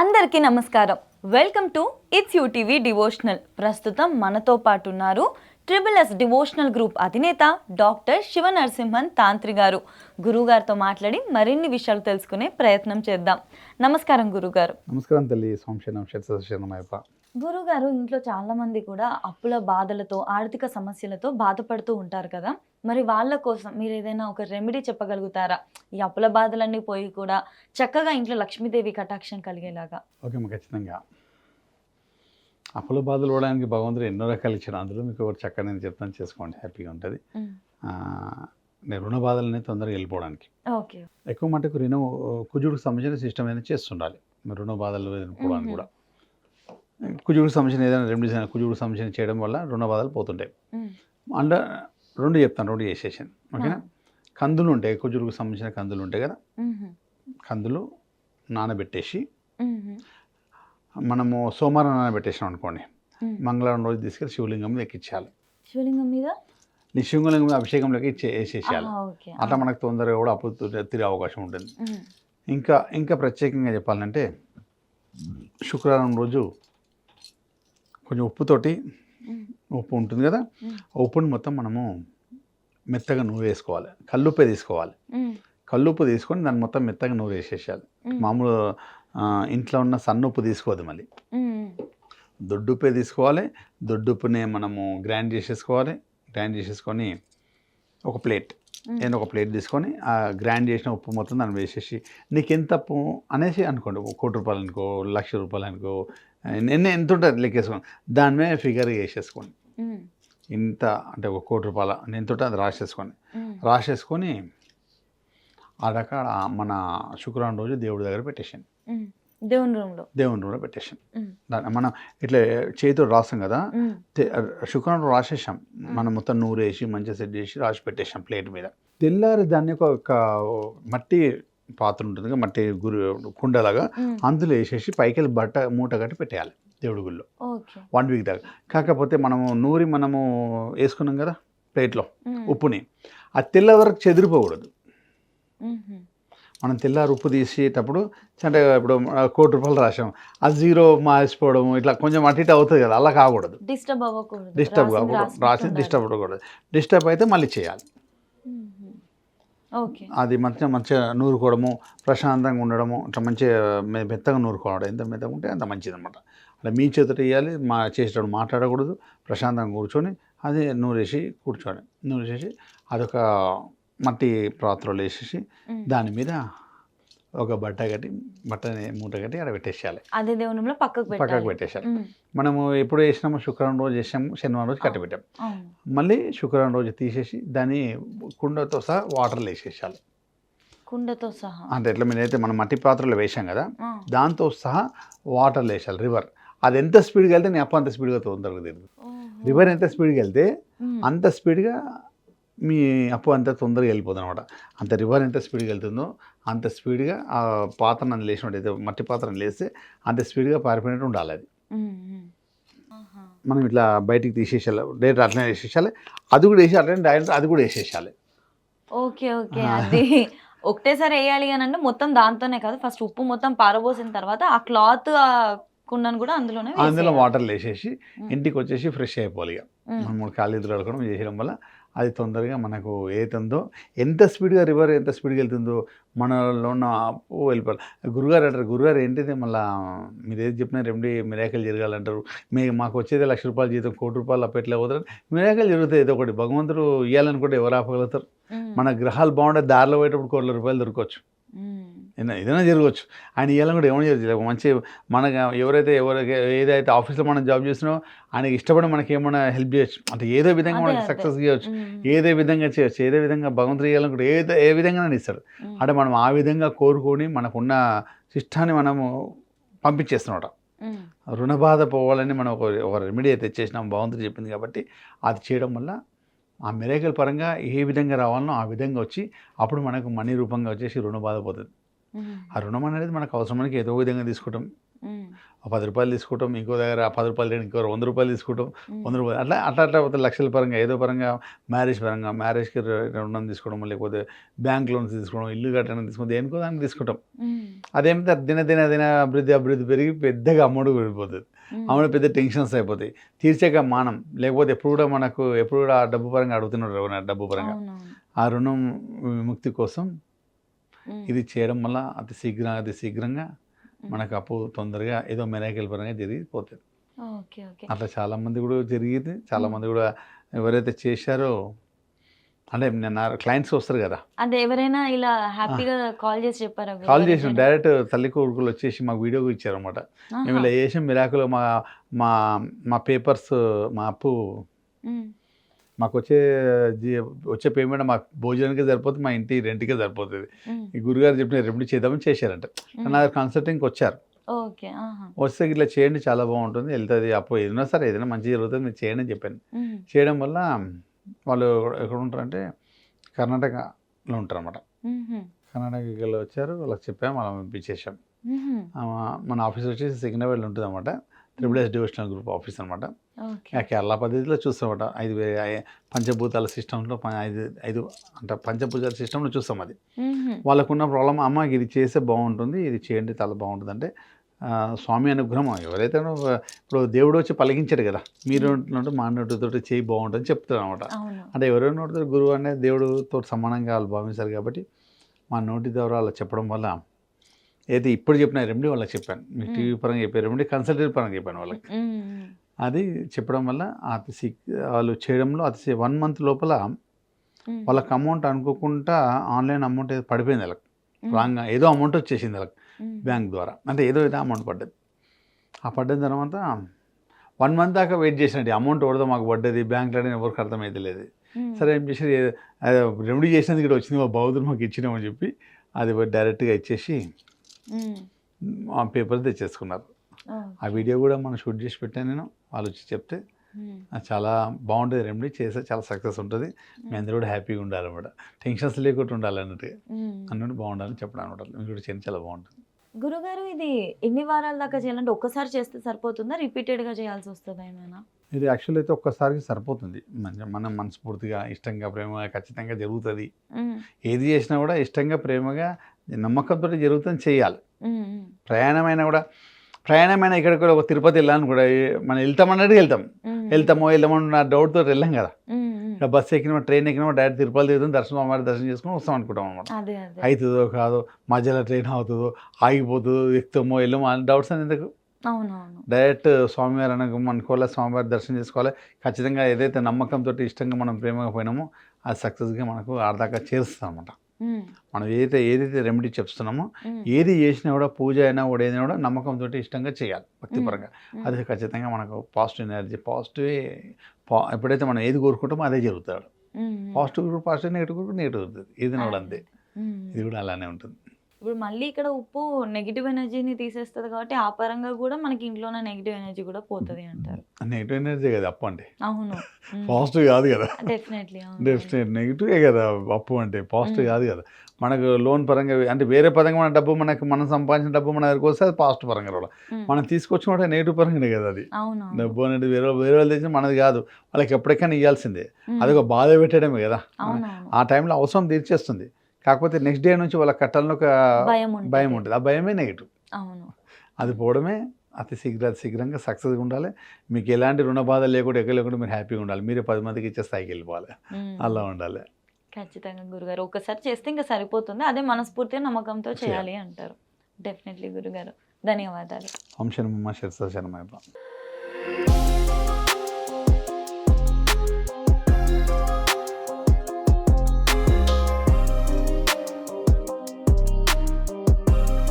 అందరికీ నమస్కారం. Welcome to it's UTV devotional ప్రస్తుతం మనతో పాటు ఉన్నారు ట్రిపుల్ ఎస్ డివోషనల్ గ్రూప్ అధినేత డాక్టర్ శివ నరసింహన్ తాంత్రి గారు. గురుగారితో మాట్లాడి మరిన్ని విషయాలు తెలుసుకునే ప్రయత్నం చేద్దాం. నమస్కారం గురుగారు నమస్కారం తల్లి సోమశనం శరణమయ్యప్ప గురుగారు ఇంట్లో చాలా మంది కూడా అప్పుల బాధలతో ఆర్థిక సమస్యలతో బాధపడుతూ ఉంటారు కదా. మరి వాళ్ళ కోసం మీరు ఏదైనా ఒక రెమెడీ చెప్పగలుగుతారా? ఈ అప్పుల బాధలన్నీ పోయి కూడా చక్కగా ఇంట్లో లక్ష్మీదేవి కటాక్షం కలిగేలాగా. ఓకే మా ఖచ్చితంగా. అప్పుల బాధలు పడడానికి భగవంతుడు ఎన్నో రకాలు ఇచ్చారు అందులో మీకు ఒకటి చక్కగా నేను చెప్తాను. చేసుకోండి. హ్యాపీగా ఉంటుంది. నేను రుణ బాధలని తొందరగా వెళ్ళిపోవడానికి. ఓకే. ఎక్కువ మటుకు రుణ కుజుడికి సంబంధించిన సిస్టమ్ ఏదైనా చేస్తుండాలి. రుణ బాధలు వెళ్ళిపోవడానికి కూడా. కుజుడికి సంబంధించిన ఏదైనా రెమెడీస్ అయినా కుజుడికి సంబంధించిన చేయడం వల్ల రుణ బాధలు పోతుంటాయి అండ్ రెండు చెప్తాను రెండు చేసేసాను. ఓకేనా? కందులు ఉంటాయి కుజుడికి సంబంధించిన కందులు ఉంటాయి కదా? కందులు నానబెట్టేసి మనము సోమవారం నానబెట్టేసాం అనుకోండి. మంగళవారం రోజు తీసుకెళ్ళి శివలింగం మీద ఎక్కించాలి శివలింగం మీద? నీ శివలింగం మీద అభిషేకంలోకి వేసేసేయాలి. అట్లా మనకు తొందరగా కూడా అప్పు తు- తిరిగే అవకాశం ఉంటుంది. ఇంకా ఇంకా ప్రత్యేకంగా చెప్పాలంటే శుక్రవారం రోజు కొంచెం ఉప్పుతోటి ఉప్పు ఉంటుంది కదా? ఆ ఉప్పుని మొత్తం మనము మెత్తగా నూరు వేసుకోవాలి. కల్లుప్పే తీసుకోవాలి. కల్లుప్పు తీసుకొని దాన్ని మొత్తం మెత్తగా నూరు వేసేసేయాలి. మామూలు ఇంట్లో ఉన్న సన్నుప్పు తీసుకోవద్దు మళ్ళీ. దొడ్డుప్పే తీసుకోవాలి. దొడ్డుప్పునే మనము గ్రైండ్ చేసేసుకోవాలి. గ్రైండ్ చేసేసుకొని ఒక ప్లేట్. నేను ఒక ప్లేట్ తీసుకొని ఆ గ్రైండ్ చేసిన ఉప్పు మొత్తం దాన్ని వేసేసి నీకు ఎంత అనేసి అనుకోండి. కోటి రూపాయలు అనుకో లక్ష రూపాయలు అనుకో ఎన్ని ఎంత ఉంటుంది లెక్కేసుకోండి? దాని మీద ఫిగర్ వేసేసుకోండి. ఇంత అంటే ఒక కోటి రూపాయల ఎంత ఉంటే అది రాసేసుకోండి. రాసేసుకొని అడకాడ మన శుక్రవారం రోజు దేవుడి దగ్గర పెట్టేసాను దేవుని రూమ్లో. దేవుని రూమ్లో పెట్టేసాం దాన్ని మనం ఇట్లా చేతితో రాస్తాం కదా శుక్రవారం రాసేసాం. మనం మొత్తం నూరు వేసి మంచిగా సెట్ చేసి రాసి పెట్టేసాం ప్లేట్ మీద. తెల్లారి దాన్ని ఒక మట్టి పాత్ర ఉంటుంది కదా, మట్టి గురి కుండలాగా అందులో వేసేసి పైకి వెళ్ళి బట్ట మూట కట్టి పెట్టేయాలి దేవుడి గుళ్ళో. వన్ వీక్ దాకా. కాకపోతే మనము నూరి మనము వేసుకున్నాం కదా ప్లేట్లో ఉప్పుని. ఆ తెల్ల వరకు చెదిరిపోకూడదు. మనం తెల్లారి ఉప్పు తీసేటప్పుడు అంటే ఇప్పుడు కోటి రూపాయలు రాసాం. ఆ జీరో మాసిపోవడం ఇట్లా కొంచెం అటు ఇటు అవుతుంది కదా అలా కాకూడదు. డిస్టర్బ్ అవ్వకూడదు. డిస్టర్బ్ కాకూడదు రాసి. డిస్టర్బ్ అవ్వకూడదు. డిస్టర్బ్ అయితే మళ్ళీ చేయాలి. అది మంచిగా మంచిగా నూరుకోవడము ప్రశాంతంగా ఉండడము ఇట్లా మంచిగా మెత్తగా నూరుకోవడం ఎంత మెత్తగా ఉంటే అంత మంచిది అనమాట అలా మీ చేతుట వేయాలి మా చేసేటప్పుడు మాట్లాడకూడదు ప్రశాంతంగా కూర్చొని అది నూరేసి కూర్చోండి నూరేసేసి అదొక మట్టి పాత్రలో వేసేసి. దాని మీద ఒక బట్ట కట్టి బట్టని మూట కట్టి అక్కడ పెట్టేసేయాలి. అదే దేవుని రూమ్లో పక్కకు పక్కకు పెట్టేసేయాలి. మ్మ్. మనము ఎప్పుడు వేసినామో శుక్రవారం రోజు చేసాము శనివారం రోజు కట్టి పెట్టాం అవును. మళ్ళీ శుక్రవారం రోజు తీసేసి దాన్ని కుండతో సహా వాటర్లో వేసేసాలి కుండతో సహా. అంటే ఎట్లా మీరైతే మనం మట్టి పాత్రలో వేసాం కదా. దాంతో సహా వాటర్లో వేసాలి రివర్. అది ఎంత స్పీడ్గా వెళ్తే నీ అప్ప అంత స్పీడ్గా తొందరగా తిరుగు ఓహో. రివర్ ఎంత స్పీడ్గా వెళ్తే. అంత స్పీడ్గా మీ అప్పు అంత తొందరగా వెళ్ళిపోతుంది అనమాట అంత రివర్ ఎంత స్పీడ్గా వెళ్తుందో అంత స్పీడ్గా ఆ పాత్రను లేచినట్టు అయితే మట్టి పాత్రను లేస్తే అంత స్పీడ్గా పారిపోయినట్టు ఉండాలి అది. మనం ఇట్లా బయటికి తీసేసేయాలి. డైరెక్ట్ అట్లనే వేసేసాలి అది కూడా వేసి అట్లనే డైరెక్ట్ అది కూడా వేసేసాలి ఓకే ఓకే. అది ఒకటేసారి వేయాలి అని అంటే మొత్తం దాంతోనే కాదు. ఫస్ట్ ఉప్పు మొత్తం పారబోసిన తర్వాత ఆ క్లాత్ కుండను కూడా అందులోనే అందులో. వాటర్లు వేసేసి. ఇంటికి వచ్చేసి ఫ్రెష్ అయిపోవాలి ఇక. మూడు ఖాళీ దొరకడం చేయడం వల్ల అది తొందరగా మనకు ఏతుందో ఎంత స్పీడ్గా రివర్ ఎంత స్పీడ్గా వెళ్తుందో మనలో ఉన్న వెళ్ళిపోవాలి. గురుగారు అంటారు గురుగారు ఏంటిది మళ్ళీ మీరు ఏది చెప్పినా రెమెడీ మిరాకల్ జరగాలంటారు. మీ మాకు వచ్చేది లక్ష రూపాయలు జీతం కోటి రూపాయలు అప్పట్లో పోతారు మిరాకల్ జరుగుతాయి. ఏదో ఒకటి భగవంతుడు ఇవ్వాలనుకుంటే ఎవరు ఆపగలుగుతారు. మన గ్రహాలు బాగుంటే దారిలో పోయేటప్పుడు కోట్ల రూపాయలు దొరకవచ్చు. ఏదైనా జరగవచ్చు ఆయన ఇవ్వాలని కూడా ఏమైనా జరగదు మంచి మనకు ఎవరైతే ఎవరైతే ఏదైతే ఆఫీస్లో మనం జాబ్ చేస్తున్నామో ఆయనకి ఇష్టపడి మనకి ఏమైనా హెల్ప్ చేయొచ్చు అంటే ఏదో విధంగా మనకి. సక్సెస్ చేయవచ్చు. ఏదే విధంగా చేయొచ్చు ఏదే విధంగా భగవంతుడు చేయాలనుకుంటే ఏదో ఏ విధంగా ఇస్తాడు. అంటే మనం ఆ విధంగా కోరుకొని మనకున్న శిష్టాన్ని మనము పంపించేస్తున్నాడు మ్మ్. రుణ బాధ పోవాలని మనం ఒక ఒక రెమెడీ అయితే చేసినాం భగవంతుడు చెప్పింది కాబట్టి అది చేయడం వల్ల ఆ మిరేకల్ పరంగా ఏ విధంగా రావాలనో ఆ విధంగా వచ్చి అప్పుడు మనకు మనీ రూపంగా వచ్చేసి రుణ బాధ పోతుంది. ఆ రుణం అనేది మనకు అవసరమానికి ఏదో విధంగా తీసుకుంటాం ఉమ్, ఆ పది రూపాయలు తీసుకుంటాం ఇంకో దగ్గర ఆ పది రూపాయలు లేని ఇంకో వంద రూపాయలు తీసుకుంటాం ఉమ్, వంద రూపాయలు అట్లా అట్లా అట్లా పోతే లక్షల పరంగా ఏదో పరంగా మ్యారేజ్ పరంగా మ్యారేజ్కి రుణం తీసుకోవడం లేకపోతే బ్యాంక్ లోన్స్ తీసుకోవడం ఇల్లు కట్టడం తీసుకోవడం దేనికో దానికి తీసుకుంటాం అదేమిటి దిన దిన దిన అభివృద్ధి అభివృద్ధి పెరిగి పెద్దగా అమ్మడు ఉమ్, అమ్మడు పెద్ద టెన్షన్స్ అయిపోతాయి. తీర్చాక మానం లేకపోతే ఎప్పుడు కూడా మనకు ఎప్పుడు కూడా ఆ డబ్బు పరంగా అడుగుతున్నాడు ఎవరైనా డబ్బు పరంగా. ఆ రుణం విముక్తి కోసం ఇది చేయడం వల్ల అతి శీఘ్ర అతి శీఘ్రంగా మనకు అప్పు తొందరగా ఏదో మెరాకిల్ పరంగా జరిగిపోతుంది అట్లా చాలా మంది కూడా జరిగింది. చాలా మంది కూడా ఎవరైతే చేశారో అంటే నేను క్లయింట్స్ వస్తారు కదా. అదే ఎవరైనా ఇలా హ్యాపీగా కాల్ చేసి చెప్పారా కాల్ ఏదైనా? డైరెక్ట్ తల్లి కొడుకులు వచ్చేసి మాకు వీడియో ఇచ్చారు అనమాట మేము ఇలా చేసాం మిరాకులు మా మా మా పేపర్స్ మా అప్పు మాకు వచ్చే జీ- వచ్చే పేమెంట్ మా భోజనానికి సరిపోతుంది మా ఇంటి రెంట్కే సరిపోతుంది. ఈ గురుగారు చెప్పిన రెమెడీ చేద్దామని చేశారంట. నా కన్సల్టింగ్కి వచ్చారు వస్తే ఇట్లా చేయండి చాలా బాగుంటుంది వెళ్తుంది అప్పు ఏదైనా సరే ఏదైనా మంచి జరుగుతుంది మీరు చేయండి అని చెప్పాను. చేయడం వల్ల వాళ్ళు ఎక్కడ ఉంటారంటే కర్ణాటకలో ఉంటారు అనమాట ఉమ్హు, కర్ణాటకలో వచ్చారు వాళ్ళకి చెప్పాము మనం పంపించేసాం మన ఆఫీస్ వచ్చేసి సిగ్నవేల్ ఉంటుంది అనమాట triple S devotional group office అనమాట కేరళ పద్ధతిలో చూస్తామట ఐదు పంచభూతాల సిస్టంలో ఐదు ఐదు అంటే పంచభూతాల సిస్టంలో చూస్తాం అది. వాళ్ళకున్న ప్రాబ్లం అమ్మ ఇది చేస్తే బాగుంటుంది ఇది చేయండి చాలా బాగుంటుంది అంటే స్వామి అనుగ్రహం. ఎవరైతే ఇప్పుడు దేవుడు వచ్చి పలికించాడు కదా మీరు మా నోటితో చేయి బాగుంటుంది చెప్తారు అనమాట అంటే ఎవరో నోటితో గురువు అనే దేవుడితో సమానంగా వాళ్ళు భావించారు కాబట్టి మా నోటి ద్వారా అలా చెప్పడం వల్ల ఏది ఇప్పుడు చెప్పిన రెమెడీ వాళ్ళకి చెప్పాను. మీ టీవీ పరంగా చెప్పాను రెమెడీ కన్సల్టెంట్ పరంగా చెప్పాను వాళ్ళకి. అది చెప్పడం వల్ల అతి వాళ్ళు చేయడంలో అతి వన్ మంత్ లోపల వాళ్ళకి అమౌంట్ అనుకోకుండా ఆన్లైన్ అమౌంట్ ఏదో పడిపోయింది వాళ్ళకి. రాంగ్ ఏదో అమౌంట్ వచ్చేసింది వాళ్ళకి బ్యాంక్ ద్వారా. అంటే ఏదో ఏదో అమౌంట్ పడ్డది. ఆ పడ్డ తర్వాత వన్ మంత్ దాకా వెయిట్ చేసినట్టు అమౌంట్ ఎవరిదో మాకు పడ్డది బ్యాంక్లో ఎవరికి అర్థమైతే లేదు. సరే ఏం చేసి రెమెడీ చేసినందుకు ఇక్కడ వచ్చింది మా బౌద్ధులు మాకు ఇచ్చినామని చెప్పి అది డైరెక్ట్గా ఇచ్చేసి ఆ పేపర్ తెచ్చేసుకున్నారు. ఆ వీడియో కూడా మనం షూట్ చేసి పెట్టాను నేను వాళ్ళు వచ్చి చెప్తే చాలా బాగుంటుంది రెమెడీ చేస్తే చాలా సక్సెస్ ఉంటుంది. మీ అందరూ కూడా హ్యాపీగా ఉండాలన్నమాట. టెన్షన్స్ లేకుండా ఉండాలి అన్నట్టుగా ఉమ్. అన్నట్టు బాగుండాలని చెప్పడం అనమాట. కూడా చేయండి చాలా బాగుంటుంది. గురుగారు ఇది ఎన్ని వారాల దాకా చేయాలంటే ఒక్కసారి చేస్తే సరిపోతుందా? రిపీటెడ్గా చేయాల్సి వస్తుందా ఏమైనా? ఇది యాక్చువల్ అయితే ఒక్కసారికి సరిపోతుంది. మన- మనం మనస్ఫూర్తిగా ఇష్టంగా ప్రేమగా ఖచ్చితంగా జరుగుతుంది. ఏది చేసినా కూడా ఇష్టంగా ప్రేమగా నమ్మకంతో జరుగుతుంది చేయాలి. ప్రయాణమైనా కూడా ప్రయాణమైనా ఇక్కడికి కూడా ఒక తిరుపతి వెళ్ళాను కూడా మనం వెళ్తామన్నట్టు వెళ్తాం. వెళ్తామో వెళ్ళమో నా డౌట్తో వెళ్ళాం కదా. ఇక్కడ బస్సు ఎక్కినా ట్రైన్ ఎక్కినా డైరెక్ట్ తిరుపతి దిగుతాం దర్శనం అమ్మారి దర్శనం చేసుకుని వస్తాం అనుకుంటాం అనమాట అవుతుందో కాదో మధ్యలో ట్రైన్ అవుతుందో ఆగిపోతుందో ఎక్కుతామో వెళ్ళమో అని డౌట్స్ అని ఎందుకు? డైరెక్ట్ స్వామివారి అనగా అనుకోవాలి స్వామివారి దర్శనం చేసుకోవాలి? ఖచ్చితంగా ఏదైతే నమ్మకంతో ఇష్టంగా మనం ప్రేమగా పోయినామో అది సక్సెస్గా మనకు ఆడదాకా చేరుస్తాం అనమాట మనం ఏదైతే ఏదైతే రెమెడీ చెప్తున్నామో ఏది చేసినా కూడా పూజ అయినా కూడా ఏదైనా కూడా నమ్మకంతో ఇష్టంగా చేయాలి భక్తిపరంగా. అది ఖచ్చితంగా మనకు పాజిటివ్ ఎనర్జీ పాజిటివ్ ఎప్పుడైతే మనం ఏది కోరుకుంటామో అదే జరుగుతాడు. పాజిటివ్ కూడా పాజిటివ్ నెగిటివ్ కూడా నెగిటివ్ అవుతుంది ఇది కూడా అంతే. ఇది కూడా అలానే ఉంటుంది. ఇప్పుడు మళ్ళీ ఇక్కడ ఉప్పు నెగిటివ్ ఎనర్జీని తీసేస్తుంది కాబట్టి ఆ పరంగా కూడా మనకి ఇంట్లోనే నెగిటివ్ ఎనర్జీ కూడా పోతుంది అంటారు. నెగిటివ్ ఎనర్జీ కదా అప్పు అంటే? అవును. పాజిటివ్ కాదు కదా? డెఫినెట్లీ డెఫినెట్ నెగిటివే కదా అప్పు అంటే? పాజిటివ్. కాదు కదా? మనకు లోన్ పరంగా అంటే వేరే పరంగా మన డబ్బు మనకు మనం సంపాదించిన డబ్బు మన దగ్గరకు వస్తే అది పాజిటివ్ పరంగా కూడా మనం తీసుకొచ్చిన కూడా నెగిటివ్ పరంగానే కదా అది? డబ్బు అనేది వేరే వేరే వాళ్ళు తెచ్చిన మనది కాదు. వాళ్ళకి ఎప్పటికైనా ఇవ్వాల్సిందే అది ఒక బాధ పెట్టడమే కదా. ఆ టైంలో అవసరం తీర్చేస్తుంది. కాకపోతే నెక్స్ట్ డే నుంచి వాళ్ళ కట్టాలని ఒక భయం ఉంటుంది. ఆ భయమే నెగిటివ్ అవును. అది పోవడమే అతి శీఘ్ర అతి శీఘ్రంగా సక్సెస్గా ఉండాలి. మీకు ఎలాంటి రుణ బాధ లేకుండా ఎక్కడ లేకుండా మీరు హ్యాపీగా ఉండాలి. మీరే పది మందికి ఇచ్చే స్థాయికి వెళ్ళిపోవాలి. అలా ఉండాలి. ఖచ్చితంగా గురుగారు. ఒకసారి చేస్తే ఇంకా సరిపోతుంది. అదే మనస్ఫూర్తిగా నమ్మకంతో చేయాలి. అంటారు. డెఫినెట్లీ గురుగారు. ధన్యవాదాలు. ఓం శనమ్మ శిరస శనమయ్య